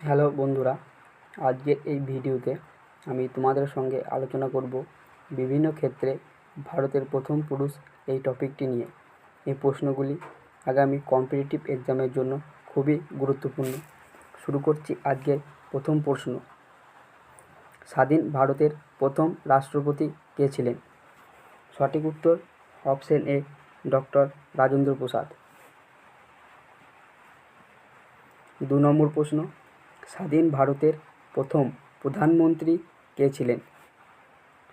Hello বন্ধুরা, আজকের এই ভিডিওতে আমি তোমাদের সঙ্গে আলোচনা করব বিভিন্ন ক্ষেত্রে ভারতের প্রথম পুরুষ এই টপিকটি নিয়ে। এই প্রশ্নগুলি আগামী কম্পিটিটিভ এক্সামের জন্য খুবই গুরুত্বপূর্ণ। শুরু করছি আজকের প্রথম প্রশ্ন। স্বাধীন ভারতের প্রথম রাষ্ট্রপতি কে ছিলেন? সঠিক উত্তর option A doctor Rajendra Prasad. দু নম্বর প্রশ্ন স্বাধীন ভারতের প্রথম প্রধানমন্ত্রী কে ছিলেন?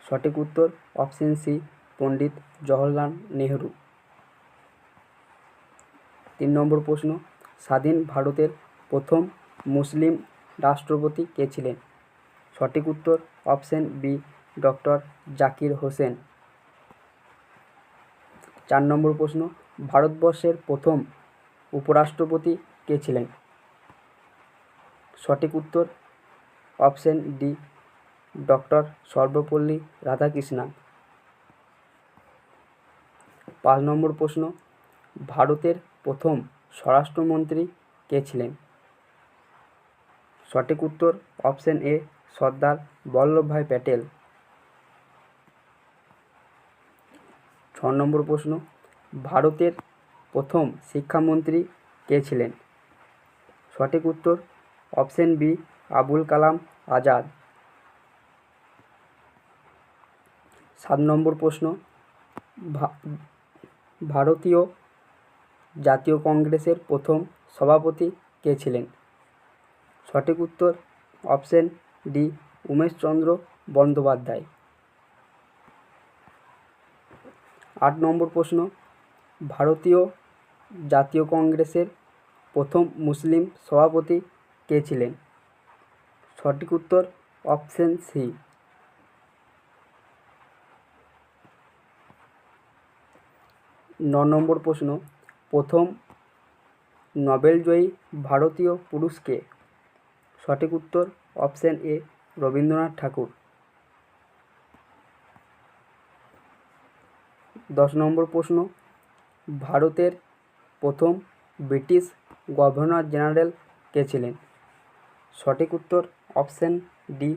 সঠিক উত্তর অপশন সি, পণ্ডিত জওহরলাল নেহরু। তিন নম্বর প্রশ্ন, স্বাধীন ভারতের প্রথম মুসলিম রাষ্ট্রপতি কে ছিলেন? সঠিক উত্তর option B, doctor Zakir Hussain. চার নম্বর প্রশ্ন, ভারতবর্ষের প্রথম উপরাষ্ট্রপতি কে ছিলেন? সঠিক উত্তর? Option D, doctor Sarvepalli Radhakrishnan পাঁচ নম্বর প্রশ্ন, ভারতের প্রথম স্বরাষ্ট্রমন্ত্রী কে ছিলেন? সঠিক উত্তর, অপশন এ, সর্দার বল্লভভাই প্যাটেল। ছ নম্বর প্রশ্ন, ভারতের প্রথম শিক্ষামন্ত্রী কে ছিলেন? সঠিক উত্তর অপশন বি, আবুল কালাম আজাদ। সাত নম্বর প্রশ্ন ভারতীয় জাতীয় কংগ্রেসের প্রথম সভাপতি কে ছিলেন? সঠিক উত্তর, অপশন ডি, উমেশচন্দ্র বন্দ্যোপাধ্যায়। আট নম্বর প্রশ্ন, ভারতীয় জাতীয় কংগ্রেসের প্রথম মুসলিম সভাপতি কে ছিলেন? সঠিক উত্তর, অপশন সি। ন নম্বর প্রশ্ন, প্রথম নোবেলজয়ী ভারতীয় পুরুষকে? সঠিক উত্তর, অপশন এ, রবীন্দ্রনাথ ঠাকুর। দশ নম্বর প্রশ্ন, ভারতের প্রথম ব্রিটিশ গভর্নর জেনারেল কে ছিলেন? সঠিক উত্তর option D,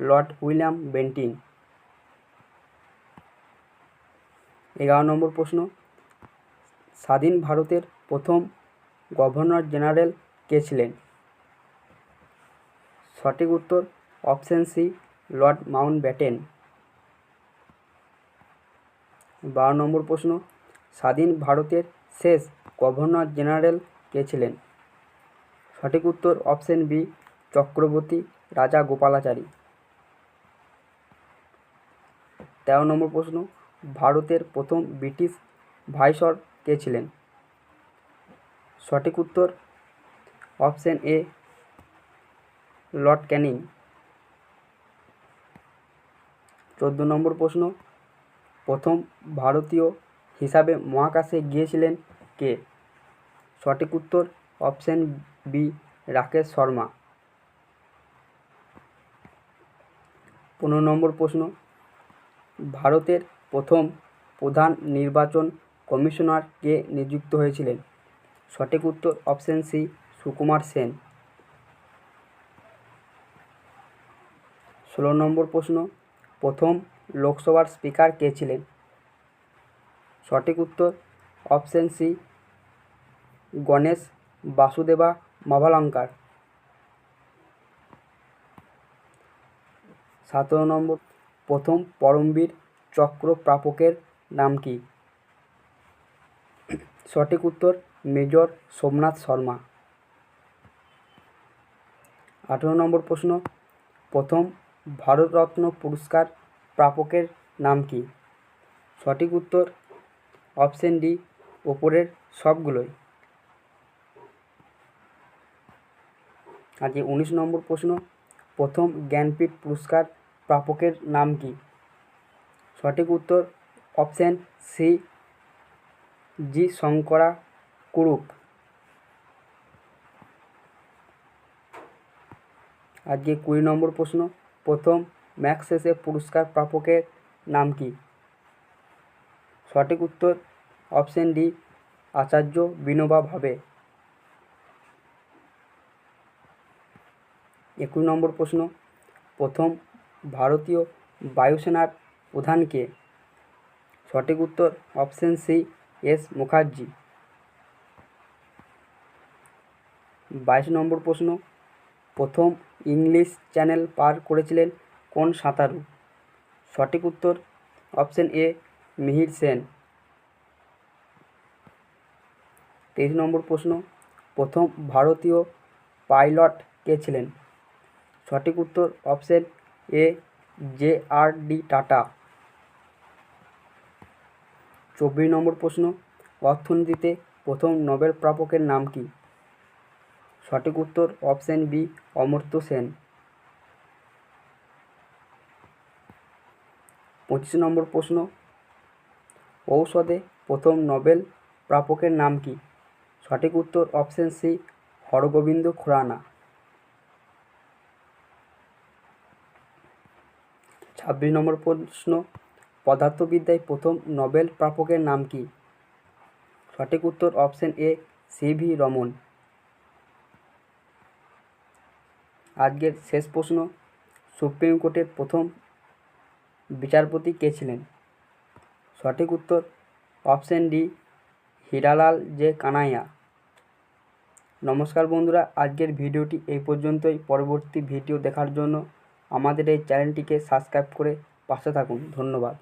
lord William Bentinck. এগারো নম্বর প্রশ্ন। স্বাধীন ভারতের প্রথম গভর্নর জেনারেল কে ছিলেন? সঠিক উত্তর option C, lord Mountbatten বারো নম্বর প্রশ্ন। স্বাধীন ভারতের শেষ গভর্নর জেনারেল কে ছিলেন? সঠিক উত্তর অপশন বি চক্রবর্তী রাজা গোপালাচারী। তেরো নম্বর প্রশ্ন, ভারতের প্রথম ব্রিটিশ ভাইসর কে ছিলেন? সঠিক উত্তর, অপশন এ, লর্ড ক্যানিং। চোদ্দ নম্বর প্রশ্ন, প্রথম ভারতীয় হিসাবে মহাকাশে গিয়েছিলেন কে? সঠিক উত্তর, অপশন বি, রাকেশ শর্মা। পনেরো নম্বর প্রশ্ন। ভারতের প্রথম প্রধান নির্বাচন কমিশনার কে নিযুক্ত হয়েছিলেন? সঠিক উত্তর অপশন সি, সুকুমার সেন। ষোলো নম্বর প্রশ্ন, প্রথম লোকসভার স্পিকার কে ছিলেন? সঠিক উত্তর অপশন সি, গণেশ বাসুদেবা মাভালঙ্কার। সতেরো নম্বর প্রথম পরমবীর চক্র প্রাপকের নাম কি? সঠিক উত্তর, মেজর সোমনাথ শর্মা। আঠেরো নম্বর প্রশ্ন, প্রথম ভারতরত্ন পুরস্কার প্রাপকের নাম কি? সঠিক উত্তর, অপশন ডি, ওপরের সবগুলোই। আজকে উনিশ নম্বর প্রশ্ন, প্রথম জ্ঞানপীঠ পুরস্কার প্রাপকের নাম কি? সঠিক উত্তর অপশন সি জি শঙ্করা কুরুপ। আজকে কুড়ি নম্বর প্রশ্ন। প্রথম ম্যাক্সেসে পুরস্কার প্রাপকের নাম কি? সঠিক উত্তর অপশন ডি, আচার্য বিনোবা ভাবে। একুশ নম্বর প্রশ্ন। প্রথম ভারতীয় বায়ুসেনার প্রধান কে সঠিক উত্তর অপশন সি, এস, মুখার্জি। বাইশ নম্বর প্রশ্ন, প্রথম ইংলিশ চ্যানেল পার করেছিলেন কোন সাঁতারু? সঠিক উত্তর অপশন এ, মিহির সেন। তেইশ নম্বর প্রশ্ন, প্রথম ভারতীয় পাইলট কে ছিলেন? সঠিক উত্তর option A, J, R, D, Tata. চব্বিশ নম্বর প্রশ্ন, অর্থনীতিতে প্রথম নোবেল প্রাপকের নাম কি? সঠিক উত্তর অপশন বি, অমর্ত্য সেন। পঁচিশ নম্বর প্রশ্ন, ঔষধে প্রথম নোবেল প্রাপকের নাম কি? সঠিক উত্তর অপশন সি, হরগোবিন্দ খুরানা। ছাব্বিশ নম্বর প্রশ্ন, পদার্থবিদ্যায় প্রথম নোবেল প্রাপকের নাম কি? সঠিক উত্তর option A, C V Raman. আজকের শেষ প্রশ্ন, সুপ্রিম কোর্টের প্রথম বিচারপতি কে ছিলেন? সঠিক উত্তর option D, Hiralal J Kania. নমস্কার বন্ধুরা, আজকের ভিডিওটি এই পর্যন্তই। পরবর্তী ভিডিও দেখার জন্য আমাদের এই চ্যানেলটিকে সাবস্ক্রাইব করে পাশে থাকুন। ধন্যবাদ।